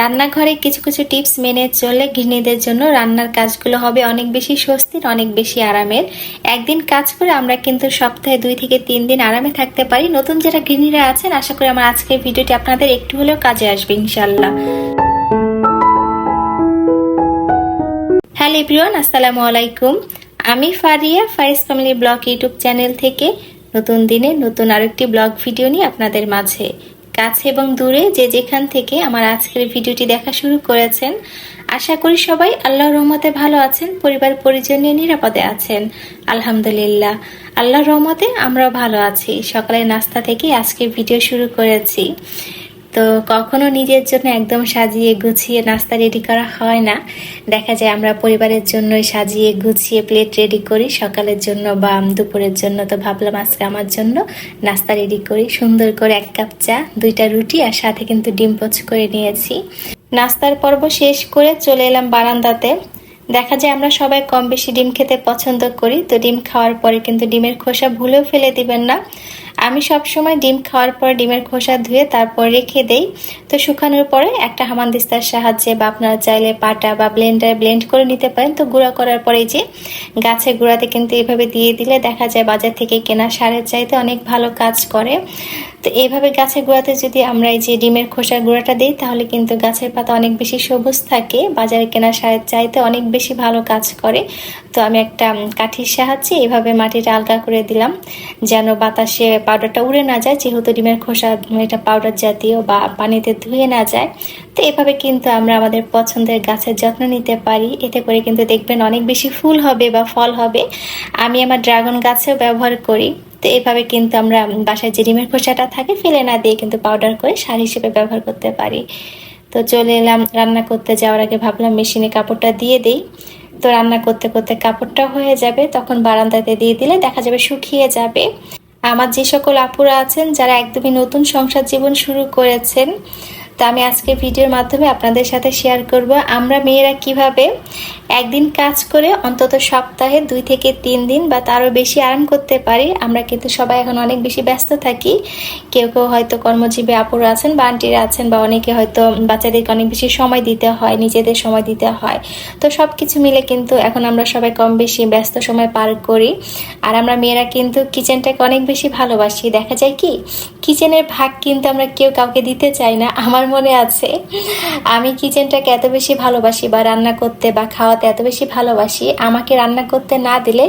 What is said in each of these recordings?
রান্নাঘরে কিছু কিছু টিপস মেনে চলে গৃহিণীদের জন্য রান্নার কাজগুলো হবে অনেক বেশি স্বস্তির, অনেক বেশি আরামের। একদিন কাজ করে আমরা কিন্তু সপ্তাহে দুই থেকে তিন দিন আরামে থাকতে পারি। নতুন যারা গৃহিণীরা আছেন, আশা করি আমার আজকের ভিডিওটি আপনাদের একটু হলেও কাজে আসবে ইনশাল্লাহ হ্যালো এভরিওয়ান, আসসালামু আলাইকুম। আমি Faria, Faris family vlog YouTube channel থেকে। নতুন দিনে নতুন আরেকটি ব্লগ ভিডিও নিয়ে আপনাদের মাঝে। কাছে এবং দূরে যে যেখান থেকে আমার আজকের ভিডিওটি দেখা শুরু করেছেন, আশা করি সবাই আল্লাহ রহমতে ভালো আছেন, পরিবার পরিজন নিয়ে নিরাপদে আছেন। আলহামদুলিল্লাহ। আল্লাহ রহমতে আমরা ভালো আছি। সকালের নাস্তা থেকে আজকের ভিডিও শুরু করেছি। তো কখনো নিজের জন্য একদম সাজিয়ে গুছিয়ে নাস্তা রেডি করা হয় না। দেখা যায় আমরা পরিবারের জন্যই সাজিয়ে গুছিয়ে প্লেট রেডি করি, সকালের জন্য বা দুপুরের জন্য। তো ভাবলাম আজকে আমার জন্য নাস্তা রেডি করি। সুন্দর করে এক কাপ চা, দুইটা রুটি আর সাথে কিন্তু ডিম পোচ করে নিয়েছি। নাস্তার পর্ব শেষ করে চলে এলাম বারান্দাতে। দেখা যায় আমরা সবাই কম বেশি ডিম খেতে পছন্দ করি, তো ডিম খাওয়ার পরে কিন্তু ডিমের খোসা ভুলেও ফেলে দিবেন না। আমি সব সময় ডিম খাওয়ার পর ডিমের খোসা ধুয়ে তারপর রেখে দেই। তো শুকানোর পরে একটা হামানদিস্তার সাহায্যে বা আপনারা চাইলে পাটা বা ব্লেন্ডার ব্লেন্ড করে নিতে পারেন। তো গুঁড়া করার পরে যে গাছের গুঁড়াতে কিন্তু এভাবে দিয়ে দিলে দেখা যায় বাজার থেকে কেনা সারের চাইতে অনেক ভালো কাজ করে। তো এইভাবে গাছের গুঁড়াতে যদি আমরা এই যে ডিমের খোসার গুঁড়াটা দিই, তাহলে কিন্তু গাছের পাতা অনেক বেশি সবুজ থাকে। বাজারে কেনা সারের চাইতে অনেক বেশি ভালো কাজ করে। তো আমি একটা কাঠির সাহায্যে এভাবে মাটিটা আলগা করে দিলাম, যেন বাতাসে পাউডারটা উড়ে না যায়, যেহেতু ডিমের খোসা এটা পাউডার জাতীয় বা পানিতে ধুয়ে না যায়। তো এভাবে কিন্তু আমরা আমাদের পছন্দের গাছের যত্ন নিতে পারি। এতে করে কিন্তু দেখবেন অনেক বেশি ফুল হবে বা ফল হবে। আমি আমার ড্রাগন গাছেও ব্যবহার করি। তো এভাবে কিন্তু আমরা বাসায় যে ডিমের খোসাটা থাকে, ফেলে না দিয়ে কিন্তু পাউডার করে সার হিসেবে ব্যবহার করতে পারি। তো চলে এলাম রান্না করতে, যাওয়ার আগে ভাবলাম মেশিনে কাপড়টা দিয়ে দিই। তো রান্না করতে করতে কাপড়টা হয়ে যাবে, তখন বারান্দাতে দিয়ে দিলে দেখা যাবে শুকিয়ে যাবে। আমার যে সকল আপুরা আছেন, যারা একদমই নতুন সংসার জীবন শুরু করেছেন, তা আমি আজকে ভিডিওর মাধ্যমে আপনাদের সাথে শেয়ার করব। আমরা মেয়েরা কীভাবে একদিন কাজ করে অন্তত সপ্তাহে দুই থেকে তিন দিন বা তারও বেশি আরাম করতে পারি। আমরা কিন্তু সবাই এখন অনেক বেশি ব্যস্ত থাকি। কেউ কেউ হয়তো কর্মজীবী আপুরা আছেন বা আন্টিরা আছেন বা অনেকে হয়তো বাচ্চাদেরকে অনেক বেশি সময় দিতে হয়, নিজেদের সময় দিতে হয়। তো সব কিছু মিলে কিন্তু এখন আমরা সবাই কম বেশি ব্যস্ত সময় পার করি। আর আমরা মেয়েরা কিন্তু কিচেনটাকে অনেক বেশি ভালোবাসি। দেখা যায় কি, কিচেনের ভাগ কিন্তু আমরা কেউ কাউকে দিতে চাই না, আমার মনে আছে। আমি কিচেনটাকে এত বেশি ভালোবাসি বা রান্না করতে বা খাওয়াতে এত বেশি ভালোবাসি, আমাকে রান্না করতে না দিলে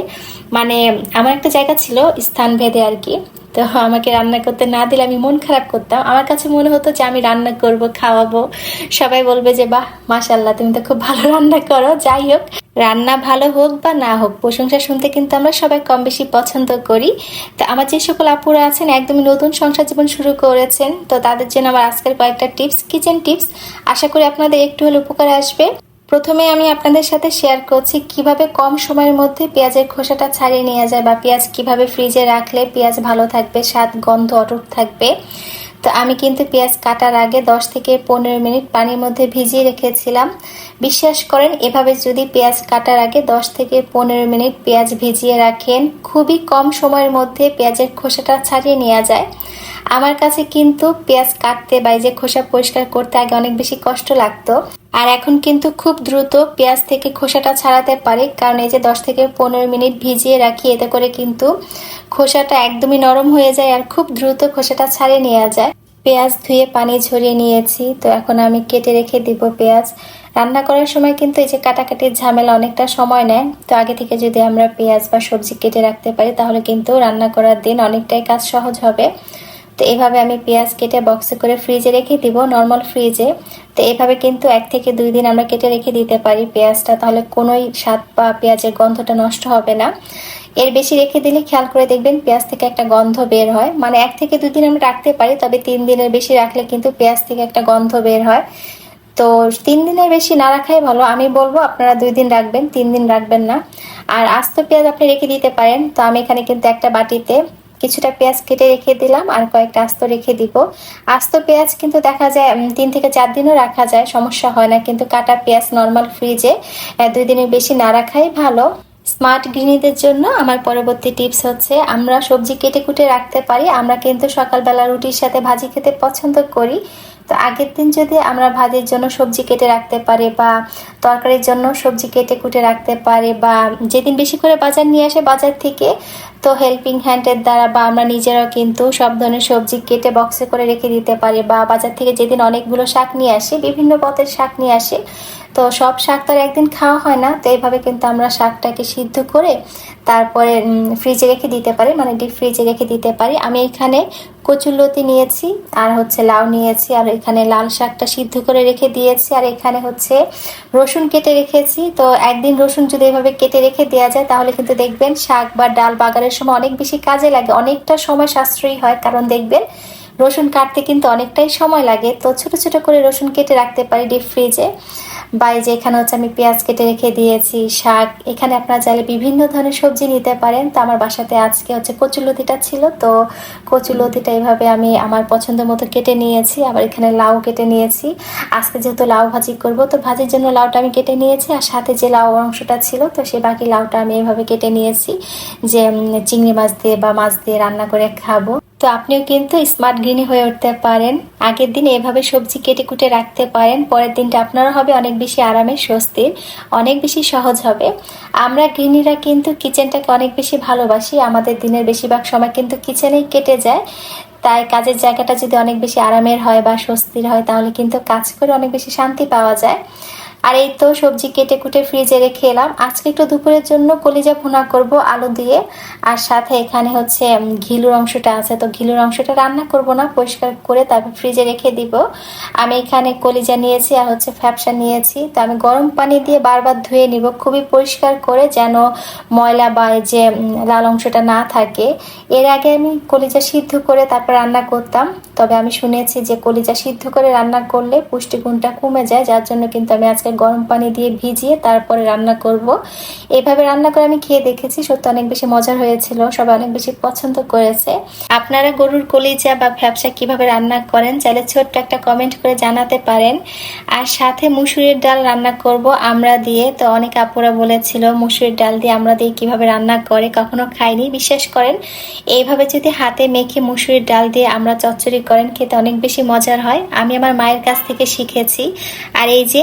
মানে আমার একটা জায়গা ছিল স্থান ভেদে আর কি, তো আমাকে রান্না করতে না দিলে আমি মন খারাপ করতাম। আমার কাছে মনে হতো যে আমি রান্না করব, খাওয়াবো। সবাই বলবে যে, বাহ মাশাল্লাহ তুমি তো খুব ভালো রান্না করো। যাই হোক, রান্না ভালো হোক বা না হোক, প্রশংসা শুনতে কিন্তু আমরা সবাই কম বেশি পছন্দ করি। তো আমার যে সকল আপুরা আছেন, একদমই নতুন সংসার জীবন শুরু করেছেন, তো তাদের জন্য আমার আজকের কয়েকটা টিপস, কিচেন টিপস। আশা করি আপনাদের একটু হলে উপকার আসবে। প্রথমে আমি আপনাদের সাথে শেয়ার করছি কীভাবে কম সময়ের মধ্যে পেঁয়াজের খোসাটা ছাড়িয়ে নেওয়া যায় বা পেঁয়াজ কীভাবে ফ্রিজে রাখলে পেঁয়াজ ভালো থাকবে, স্বাদ, গন্ধ অটুট থাকবে। তো আমি কিন্তু পেঁয়াজ কাটার আগে 10 থেকে পনেরো মিনিট পানির মধ্যে ভিজিয়ে রেখেছিলাম। বিশ্বাস করেন, এভাবে যদি পেঁয়াজ কাটার আগে 10 থেকে পনেরো মিনিট পেঁয়াজ ভিজিয়ে রাখেন, খুবই কম সময়ের মধ্যে পেঁয়াজের খোসাটা ছাড়িয়ে নেওয়া যায়। আমার কাছে কিন্তু পেঁয়াজ কাটতে বা যে খোসা পরিষ্কার করতে আগে অনেক বেশি কষ্ট লাগতো। আর এখন কিন্তু খুব দ্রুত পেঁয়াজ থেকে খোসাটা ছাড়াতে পারি, কারণ এই যে দশ থেকে পনেরো মিনিট ভিজিয়ে রাখি, এতে করে কিন্তু খোসাটা একদমই নরম হয়ে যায় আর খুব দ্রুত খোসাটা ছাড়িয়ে নেওয়া যায়। পেঁয়াজ ধুয়ে পানি ঝরিয়ে নিয়েছি, তো এখন আমি কেটে রেখে দিব পেঁয়াজ। রান্না করার সময় কিন্তু এই যে কাটাকাটির ঝামেলা অনেকটা সময় নেয়, তো আগে থেকে যদি আমরা পেঁয়াজ বা সবজি কেটে রাখতে পারি, তাহলে কিন্তু রান্না করার দিন অনেকটাই কাজ সহজ হবে। তো এভাবে আমি পেঁয়াজ কেটে বক্সে করে ফ্রিজে রেখে দিব নর্মাল ফ্রিজে তো এভাবে কিন্তু এক থেকে দুই দিন আমরা কেটে রেখে দিতে পারি পেঁয়াজটা, তাহলে কোনোই স্বাদ বা পেঁয়াজের গন্ধটা নষ্ট হবে না। এর বেশি রেখে দিলে খেয়াল করে দেখবেন পেঁয়াজ থেকে একটা গন্ধ বের হয়। মানে এক থেকে দুই দিন আমরা রাখতে পারি, তবে তিন দিনের বেশি রাখলে কিন্তু পেঁয়াজ থেকে একটা গন্ধ বের হয়। তো তিন দিনের বেশি না রাখাই ভালো। আমি বলব আপনারা দুই দিন রাখবেন, তিন দিন রাখবেন না। আর আস্ত পেঁয়াজ আপনি রেখে দিতে পারেন। তো আমি এখানে কিন্তু একটা বাটিতে কিছুটা পেঁয়াজ কেটে রেখে দিলাম আর কয়েকটা আস্ত রেখে দিব। আস্ত পেঁয়াজ কিন্তু দেখা যায় তিন থেকে চার দিনও রাখা যায়, সমস্যা হয় না। কিন্তু কাটা পেঁয়াজ নর্মাল ফ্রিজে দুই দিনের বেশি না রাখাই ভালো। স্মার্ট গৃহিণীদের জন্য আমার পরবর্তী টিপস হচ্ছে, আমরা সবজি কেটে কুটে রাখতে পারি, আমরা কিন্তু সকালবেলা রুটির সাথে ভাজি খেতে পছন্দ করি। তো আগের দিন যদি আমরা ভাতের জন্য সবজি কেটে রাখতে পারি বা তরকারির জন্য সবজি কেটে কুটে রাখতে পারি বা যেদিন বেশি করে বাজার নিয়ে আসে বাজার থেকে, তো হেল্পিং হ্যান্ডের দ্বারা বা আমরা নিজেরাও কিন্তু সব ধরনের সবজি কেটে বক্সে করে রেখে দিতে পারি বা বাজার থেকে যেদিন অনেকগুলো শাক নিয়ে আসি, বিভিন্ন পথের শাক নিয়ে আসি, তো সব শাক তো আর একদিন খাওয়া হয় না, তো এইভাবে কিন্তু আমরা শাকটাকে সিদ্ধ করে তারপরে ফ্রিজে রেখে দিতে পারি মানে ডিপ ফ্রিজে রেখে দিতে পারি। আমি এখানে কচুরলতি নিয়েছি, আর হচ্ছে লাউ নিয়েছি, আর এখানে লাল শাকটা সিদ্ধ করে রেখে দিয়েছি, আর এখানে হচ্ছে রসুন কেটে রেখেছি। তো একদিন রসুন যদি এভাবে কেটে রেখে দেওয়া যায়, তাহলে কিন্তু দেখবেন শাক বা ডাল বাগারের সময় অনেক বেশি কাজে লাগে, অনেকটা সময় সাশ্রয়ী হয়, কারণ দেখবেন রসুন কাটতে কিন্তু অনেকটাই সময় লাগে। তো ছোট ছোট করে রসুন কেটে রাখতে পারি ডিপ ফ্রিজে। বা যে এখানে হচ্ছে আমি পেঁয়াজ কেটে রেখে দিয়েছি, শাক, এখানে আপনারা চাইলে বিভিন্ন ধরনের সবজি নিতে পারেন। তো আমার বাসাতে আজকে হচ্ছে কচুলতিটা ছিল, তো কচুলতিটা এইভাবে আমি আমার পছন্দ মতো কেটে নিয়েছি, আবার এখানে লাউ কেটে নিয়েছি। আজকে যেহেতু লাউ ভাজি করব, তো ভাজির জন্য লাউটা আমি কেটে নিয়েছি, আর সাথে যে লাউ অংশটা ছিল, তো সে বাকি লাউটা আমি এইভাবে কেটে নিয়েছি যে চিংড়ি মাছ দিয়ে বা মাছ দিয়ে রান্না করে খাব। তো আপনিও কিন্তু স্মার্ট গৃহিণী হয়ে উঠতে পারেন। আগের দিন এভাবে সবজি কেটে কুটে রাখতে পারেন, পরের দিনটা আপনারও হবে অনেক বেশি আরামের স্বস্তির অনেক বেশি সহজ হবে। আমরা গৃহিণীরা কিন্তু কিচেনটাকে অনেক বেশি ভালোবাসি, আমাদের দিনের বেশিরভাগ সময় কিন্তু কিচেনেই কেটে যায়। তাই কাজের জায়গাটা যদি অনেক বেশি আরামের হয় বা স্বস্তির হয়, তাহলে কিন্তু কাজ করে অনেক বেশি শান্তি পাওয়া যায়। আর এই তো সবজি কেটে কুটে ফ্রিজে রেখে এলাম। আজকে একটু দুপুরের জন্য কলিজা ভুনা করব, আলু দিয়ে। আর সাথে এখানে হচ্ছে ঘিলুর অংশটা আছে। তো ঘিলুর অংশটা রান্না করব না, পরিষ্কার করে তারপর ফ্রিজে রেখে দিব। আমি এখানে কলিজা নিয়েছি আর হচ্ছে ফ্যাপসা নিয়েছি। তো আমি গরম পানি দিয়ে বারবার ধুয়ে নিব। খুবই পরিষ্কার করে যেন ময়লা বা যে লাল অংশটা না থাকে। এর আগে আমি কলিজা সিদ্ধ করে তারপর রান্না করতাম। তবে আমি শুনেছি যে কলিজা সিদ্ধ করে রান্না করলে পুষ্টিগুণটা কমে যায়। যার জন্য কিন্তু আমি আজকে গরম পানি দিয়ে ভিজিয়ে তারপরে রান্না করব। এভাবে রান্না করে আমি খেয়ে দেখেছি, সত্যি অনেক বেশি মজার হয়েছিল, সবাই অনেক বেশি পছন্দ করেছে। আপনারা গরুর কলিজা বা ব্যবসা কীভাবে রান্না করেন চাইলে ছোট্ট একটা কমেন্ট করে জানাতে পারেন। আর সাথে মুসুরির ডাল রান্না করব আমরা দিয়ে। তো অনেক আপুরা বলেছিল, মুসুরির ডাল দিয়ে আমরা দিয়ে কীভাবে রান্না করে, কখনো খাইনি। বিশ্বাস করেন, এইভাবে যদি হাতে মেখে মুসুরির ডাল দিয়ে আমরা চচ্চড়ি করেন, খেতে অনেক বেশি মজার হয়। আমি আমার মায়ের কাছ থেকে শিখেছি। আর এই যে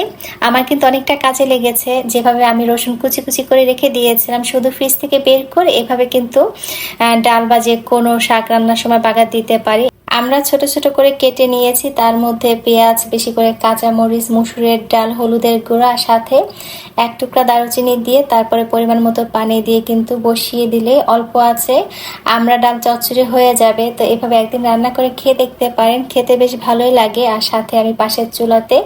আমার কিন্তু অনেকটা কাজে লেগেছে। যেভাবে আমি রসুন কুচি কুচি করে রেখে দিয়েছিলাম, শুধু ফ্রিজ থেকে বের করে এভাবে কিন্তু ডাল বা যে কোনো শাক রান্নার সময় বাগার দিতে পারি। আমরা ছোট ছোট করে কেটে নিয়েছি। তার মধ্যে পেঁয়াজ, বেশি করে কাঁচা মরিচ মুসুরের ডাল, হলুদের গুঁড়া, সাথে এক টুকরা দারুচিনি দিয়ে তারপরে পরিমাণ মতো পানি দিয়ে কিন্তু বসিয়ে দিলে অল্প আছে। আমরা ডাল চচ্চড়ি হয়ে যাবে। তো এভাবে একদিন রান্না করে খেয়ে দেখতে পারেন। খেতে বেশ ভালোই লাগে। আর সাথে আমি পাশের চুলাতে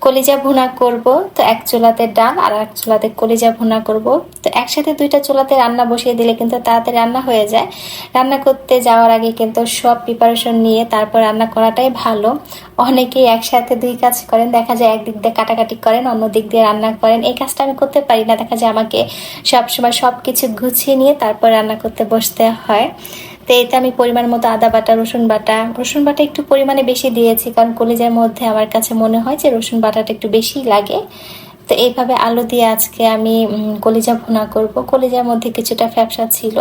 কলিজা ভুনা করব। তো এক চুলাতে ডাল আর এক চুলাতে কলিজা ভুনা করব। তো একসাথে দুইটা চুলাতে রান্না বসিয়ে দিলে কিন্তু তাড়াতাড়ি রান্না হয়ে যায়। রান্না করতে যাওয়ার আগে কিন্তু সব প্রিপারেশন নিয়ে তারপর রান্না করাটাই ভালো। অনেকেই একসাথে দুই কাজ করেন, দেখা যায় একদিক দিয়ে কাটাকাটি করেন, অন্য দিক দিয়ে রান্না করেন। এই কাজটা আমি করতে পারি না, দেখা যায় আমাকে সবসময় সব কিছু গুছিয়ে নিয়ে তারপর রান্না করতে বসতে হয়। তো এতে আমি পরিমাণ মতো আদা বাটা, রসুন বাটা রসুন বাটা একটু পরিমাণে বেশি দিয়েছি, কারণ কলিজার মধ্যে আমার কাছে মনে হয় যে রসুন বাটাটা একটু বেশি লাগে। তো এইভাবে আলু দিয়ে আজকে আমি কলিজা ভুনা করব। কলিজার মধ্যে কিছুটা ফ্যাপসা ছিল।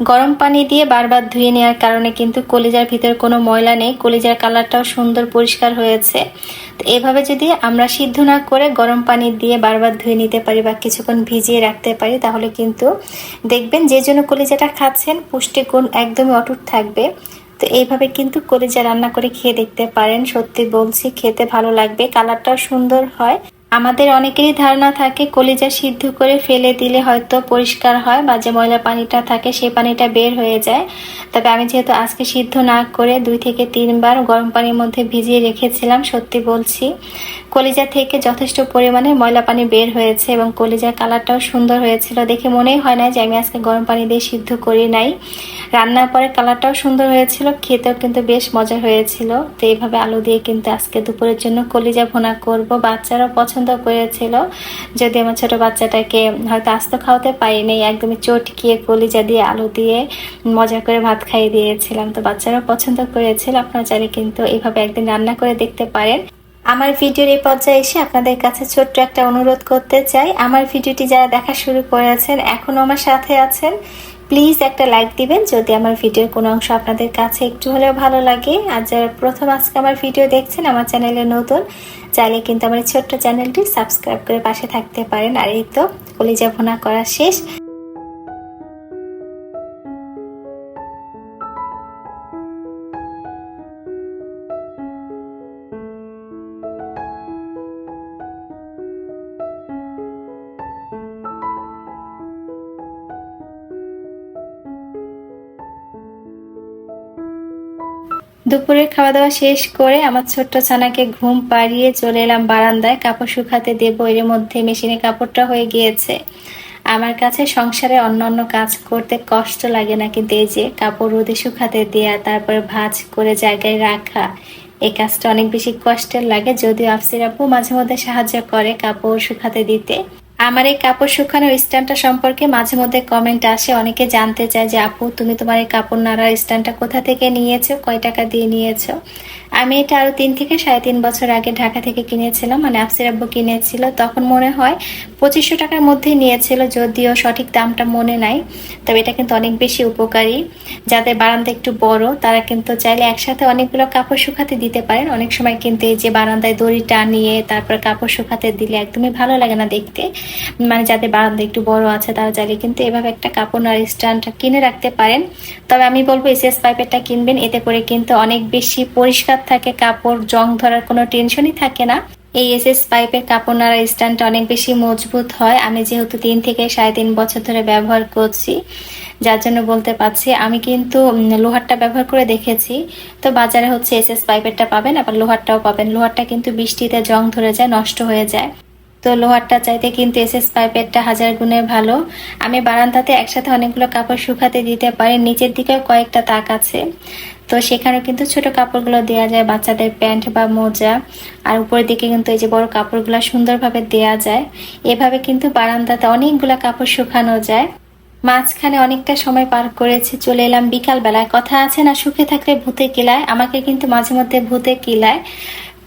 গরম পানি দিয়ে বারবার ধুয়ে নেওয়ার কারণে কিন্তু কলিজার ভিতরে কোনো ময়লা নেই, কলিজার কালারটাও সুন্দর পরিষ্কার হয়েছে। তো এভাবে যদি আমরা সিদ্ধ না করে গরম পানি দিয়ে বারবার ধুয়ে নিতে পারি বা কিছুক্ষণ ভিজিয়ে রাখতে পারি, তাহলে কিন্তু দেখবেন যে জন্য কলিজাটা খাচ্ছেন পুষ্টিগুণ একদমই অটুট থাকবে। তো এইভাবে কিন্তু কলিজা রান্না করে খেয়ে দেখতে পারেন, সত্যি বলছি, খেতে ভালো লাগবে, কালারটাও সুন্দর হয়। আমাদের অনেকেরই ধারণা থাকে, কলিজা সিদ্ধ করে ফেলে দিলে হয়তো পরিষ্কার হয়, বা যে ময়লা পানিটা থাকে সেই পানিটা বের হয়ে যায়। তবে আমি যেহেতু আজকে সিদ্ধ না করে দুই থেকে তিনবার গরম পানির মধ্যে ভিজিয়ে রেখেছিলাম, সত্যি বলছি, কলিজা থেকে যথেষ্ট পরিমাণে ময়লা পানি বের হয়েছে এবং কলিজার কালারটাও সুন্দর হয়েছিল। দেখে মনেই হয় না যে আমি আজকে গরম পানি দিয়ে সিদ্ধ করি নাই। রান্নার পরে কালারটাও সুন্দর হয়েছিল, খেতেও কিন্তু বেশ মজা হয়েছিল। তো এইভাবে আলু দিয়ে কিন্তু আজকে দুপুরের জন্য কলিজা ভোনা করব। বাচ্চারাও পছন্দ করেছিল। যদি আমার ছোট বাচ্চাটাকে হয়তো আস্ত খাওয়াতে পারিনি, একদমই চটকিয়ে কলিজা দিয়ে আলু দিয়ে মজা করে ভাত খাইয়ে দিয়েছিলাম। তো বাচ্চারাও পছন্দ করেছিল, আপনারা চাইলে কিন্তু এইভাবে একদিন রান্না করে দেখতে পারেন। আমার ভিডিওর এই পর্যায়ে এসে আপনাদের কাছে ছোট্ট একটা অনুরোধ করতে চাই। আমার ভিডিওটি যারা দেখা শুরু করেছেন, এখনও আমার সাথে আছেন, প্লিজ একটা লাইক দিবেন। যদি আমার ভিডিওর কোনো অংশ আপনাদের কাছে একটু হলেও ভালো লাগে। আর যারা প্রথম আজকে আমার ভিডিও দেখছেন, আমার চ্যানেলে নতুন চাইলে কিন্তু আমার ছোট্ট চ্যানেলটি সাবস্ক্রাইব করে পাশে থাকতে পারেন। আর এই তো কলিজা ভোনা করা শেষ। দুপুরের খাওয়া দাওয়া শেষ করে আমার ছোট্ট ছানাকে ঘুম পাড়িয়ে চলে এলাম বারান্দায়। কাপড় শুকাতে দেবো এর মধ্যে মেশিনে কাপড়টা হয়ে গিয়েছে। আমার কাছে সংসারে অন্য অন্য কাজ করতে কষ্ট লাগে না কিন্তু যে কাপড় রোদে শুকাতে দেয়া, তারপরে ভাজ করে জায়গায় রাখা এই কাজটা অনেক বেশি কষ্টের লাগে। যদিও আফসির আপু মাঝে মধ্যে সাহায্য করে কাপড় শুকাতে দিতে। আমার এই কাপড় শুকানোর স্ট্যান্ডটা সম্পর্কে মাঝে মধ্যে কমেন্ট আসে। অনেকে জানতে চায় যে আপু, তুমি তোমার এই কাপড় নাড়ার স্ট্যান্ডটা কোথা থেকে নিয়েছো? কয় টাকা দিয়ে নিয়েছো? আমি এটা আরও তিন থেকে সাড়ে তিন বছর আগে ঢাকা থেকে কিনেছিলাম মানে আফসির আব্বু কিনেছিল। তখন মনে হয় পঁচিশশো টাকার মধ্যে নিয়েছিল, যদিও সঠিক দামটা মনে নাই, তবে এটা কিন্তু অনেক বেশি উপকারী। যাদের বারান্দা একটু বড়, তারা কিন্তু চাইলে একসাথে অনেকগুলো কাপড় শুকাতে দিতে পারেন। অনেক সময় কিন্তু এই যে বারান্দায় দড়ি টানিয়ে, তারপর কাপড় শুকাতে দিলে একদমই ভালো লাগে না দেখতে। মানে যাদের বারান্দা একটু বড় আছে, তারা চাইলে কিন্তু এভাবে একটা কাপড় নাড়ি স্ট্যান্ড কিনে রাখতে পারেন। তবে আমি বলব, এসএস পাইপেরটা কিনবেন, এতে করে কিন্তু অনেক বেশি পরিষ্কার থাকে, কাপড় জং ধরার কোনো টেনশনই থাকে না। এই এস এস পাইপের কাপড় নাড়া স্ট্যান্ড অনেক বেশি মজবুত হয়। আমি যেহেতু তিন থেকে সাড়ে তিন বছর ধরে ব্যবহার করছি, যার জন্য বলতে পারছি, আমি কিন্তু লোহারটা ব্যবহার করে দেখেছি। তো বাজারে হচ্ছে এস এস পাইপেরটা পাবেন, আবার লোহারটাও পাবেন। লোহারটা কিন্তু বৃষ্টিতে জং ধরে যায়, নষ্ট হয়ে যায়। তো লোহারটা চাইতে কিন্তু এস এস পাইপেরটা হাজার গুণে ভালো। আমি বারান্দাতে একসাথে অনেকগুলো কাপড় শুকাতে দিতে পারি, নিচের দিকেও কয়েকটা তাক আছে। তো সেখানেও কিন্তু ছোট কাপড়গুলো দেওয়া যায়, বাচ্চাদের প্যান্ট বা মোজা। আর উপরের দিকে কিন্তু এই যে বড় কাপড়গুলো সুন্দরভাবে দেয়া যায়। এভাবে কিন্তু বারান্দাতে অনেকগুলো কাপড় শুকানো যায়। মাঝখানে অনেকটা সময় পার করেছে, চলে এলাম বিকাল বেলায় কথা আছে না, সুখে থাকলে ভূতে কিলায়? আমাকে কিন্তু মাঝে মধ্যে ভূতে কিলায়।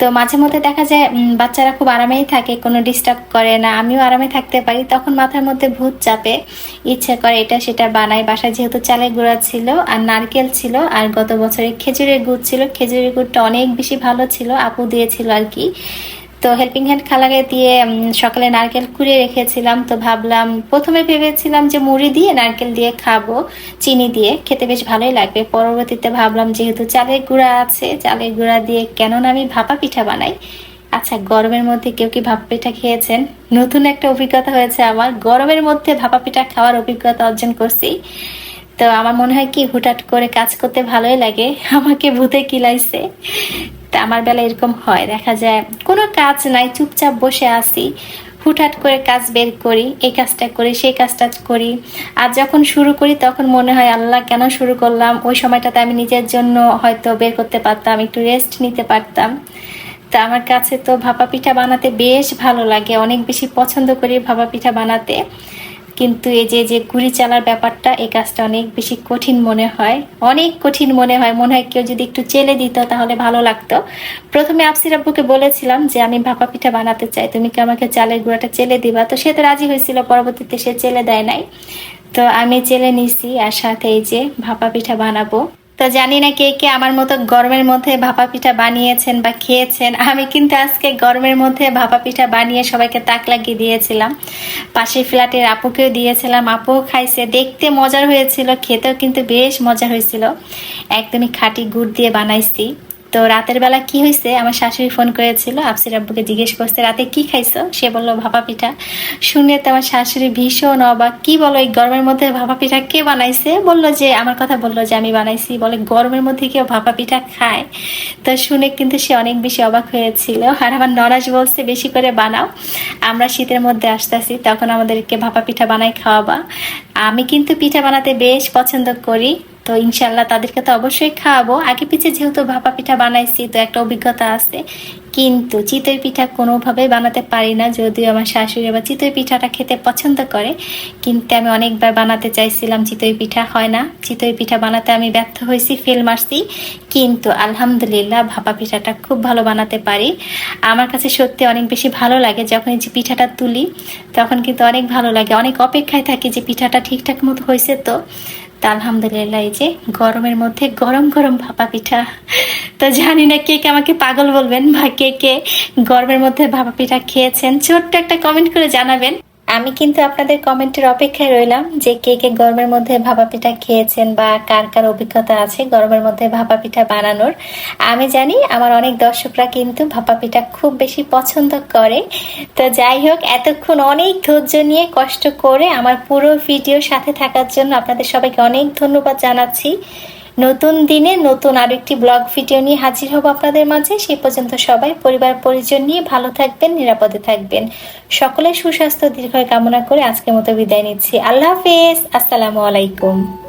তো মাঝে মধ্যে দেখা যায় বাচ্চারা খুব আরামেই থাকে, কোনো ডিস্টার্ব করে না। আমিও আরামে থাকতে পারি। তখন মাথার মধ্যে ভূত চাপে, ইচ্ছে করে এটা সেটা বানাই বাসায় যেহেতু চালের গুঁড়া ছিল আর নারকেল ছিল আর গত বছরে খেজুরের গুড় ছিল, খেজুরের গুড়টা অনেক বেশি ভালো ছিল, আপু দিয়েছিল আর কি। তো হেল্পিং হ্যান্ড খালাকে দিয়ে সকালে নারকেল কুড়িয়ে রেখেছিলাম। তো ভাবলাম, প্রথমে ভেবেছিলাম যে মুড়ি দিয়ে নারকেল দিয়ে খাব, চিনি দিয়ে। খেতে বেশ ভালোই লাগবে। পরবর্তীতে ভাবলাম, যেহেতু চালের গুঁড়া আছে, চালের গুঁড়া দিয়ে কেন না আমি ভাপা পিঠা বানাই? আচ্ছা গরমের মধ্যে কেউ কি ভাপা পিঠা খেয়েছেন? নতুন একটা অভিজ্ঞতা হয়েছে আমার। গরমের মধ্যে ভাপা পিঠা খাওয়ার অভিজ্ঞতা অর্জন করছি। তো আমার মনে হয় কি, হুটহাট করে কাজ করতে ভালোই লাগে। আমাকে ভূতে কিলাইছে তা আমার বেলা এরকম হয়। দেখা যায় কোনো কাজ নাই, চুপচাপ বসে আসি হুটহাট করে কাজ বের করি, এই কাজটা করি, সেই কাজটা করি। আর যখন শুরু করি তখন মনে হয়, আল্লাহ কেন শুরু করলাম? ওই সময়টাতে আমি নিজের জন্য হয়তো বের করতে পারতাম, একটু রেস্ট নিতে পারতাম। তা আমার কাছে তো ভাপা পিঠা বানাতে বেশ ভালো লাগে। অনেক বেশি পছন্দ করি ভাপা পিঠা বানাতে। কিন্তু এই যে যে ঘুরি চালার ব্যাপারটা, এই কাজটা অনেক বেশি কঠিন মনে হয়। অনেক কঠিন মনে হয়। মনে হয় কেউ যদি একটু চেলে দিত, তাহলে ভালো লাগতো। প্রথমে আফসির আব্বুকে বলেছিলাম যে, আমি ভাপা পিঠা বানাতে চাই। তুমি কি আমাকে চালের গুঁড়াটা চেলে দিবা? তো সে তো রাজি হয়েছিল। পরবর্তীতে সে চেলে দেয় নাই। তো আমি চেলে নিছি আর সাথে এই যে ভাপা পিঠা বানাবো। তো জানি না কে কে আমার মতো গরমের মধ্যে ভাপা পিঠা বানিয়েছেন বা খেয়েছেন। আমি কিন্তু আজকে গরমের মধ্যে ভাপা পিঠা বানিয়ে সবাইকে তাক লাগিয়ে দিয়েছিলাম। পাশের ফ্ল্যাটের আপুকেও দিয়েছিলাম। আপুও খাইছে। দেখতে মজার হয়েছিল, খেতেও কিন্তু বেশ মজা হয়েছিল। একদমই খাঁটি গুড় দিয়ে বানাইছি। তো রাতের বেলা কি হয়েছে? আমার শাশুড়ি ফোন করেছিল, আফসির আব্বুকে জিজ্ঞেস করছে, রাতে কি খাইছো? সে বলল, ভাপা পিঠা। শুনে তো আমার শাশুড়ি ভীষণ অবাক, কি বলো, এই গরমের মধ্যে ভাপা পিঠা কে বানাইছে? বলল যে, আমার কথা বলল যে, আমি বানাইছি। বলে, গরমের মধ্যে কেউ ভাপা পিঠা খায়? তো শুনে কিন্তু সে অনেক বেশি অবাক হয়েছিল। আর আমার নরাজ বলছে, বেশি করে বানাও, আমরা শীতের মধ্যে আসতেছি, তখন আমাদেরকে ভাপা পিঠা বানাই খাওয়াবা। আমি কিন্তু পিঠা বানাতে বেশ পছন্দ করি তো ইনশাল্লাহ তাদেরকে তো অবশ্যই খাওয়াবো। আগে পিছে যেহেতু ভাপা পিঠা বানাইছি, তো একটা অভিজ্ঞতা আছে। কিন্তু চিতই পিঠা কোনোভাবেই বানাতে পারি না, যদিও আমার শাশুড়ি আবার চিতই পিঠাটা খেতে পছন্দ করে। কিন্তু আমি অনেকবার বানাতে চাইছিলাম চিতই পিঠা, হয় না। চিতই পিঠা বানাতে আমি ব্যর্থ হয়েছি, ফেল মারছি। কিন্তু আলহামদুলিল্লাহ ভাপা পিঠাটা খুব ভালো বানাতে পারি। আমার কাছে সত্যি অনেক বেশি ভালো লাগে যখন এই যে পিঠাটা তুলি, তখন কিন্তু অনেক ভালো লাগে। অনেক অপেক্ষায় থাকি যে পিঠাটা ঠিকঠাক মতো হয়েছে তো। তা আলহামদুলিল্লাহ, এই যে গরমের মধ্যে গরম গরম ভাপা পিঠা। তো জানি না কে কে আমাকে পাগল বলবেন বা কে কে গরমের মধ্যে ভাপা পিঠা খেয়েছেন। ছোট্ট একটা কমেন্ট করে জানাবেন। আমি কিন্তু আপনাদের কমেন্টের অপেক্ষায় রইলাম যে কে কে গরমের মধ্যে ভাপা পিঠা খেয়েছেন বা কার কার অভিজ্ঞতা আছে গরমের মধ্যে ভাপা পিঠা বানানোর। আমি জানি আমার অনেক দর্শকরা কিন্তু ভাপা পিঠা খুব বেশি পছন্দ করে। তো যাই হোক, এতক্ষণ অনেক ধৈর্য নিয়ে কষ্ট করে আমার পুরো ভিডিও সাথে থাকার জন্য আপনাদের সবাইকে অনেক ধন্যবাদ জানাচ্ছি। নতুন দিনে নতুন আরেকটি ব্লগ ভিডিও নিয়ে হাজির হব আপনাদের মাঝে। সেই পর্যন্ত সবাই পরিবার পরিজন নিয়ে ভালো থাকবেন, নিরাপদে থাকবেন। সকলের সুস্বাস্থ্য, দীর্ঘায় কামনা করে আজকের মতো বিদায় নিচ্ছি। আল্লাহ হাফেজ। আসসালামু আলাইকুম।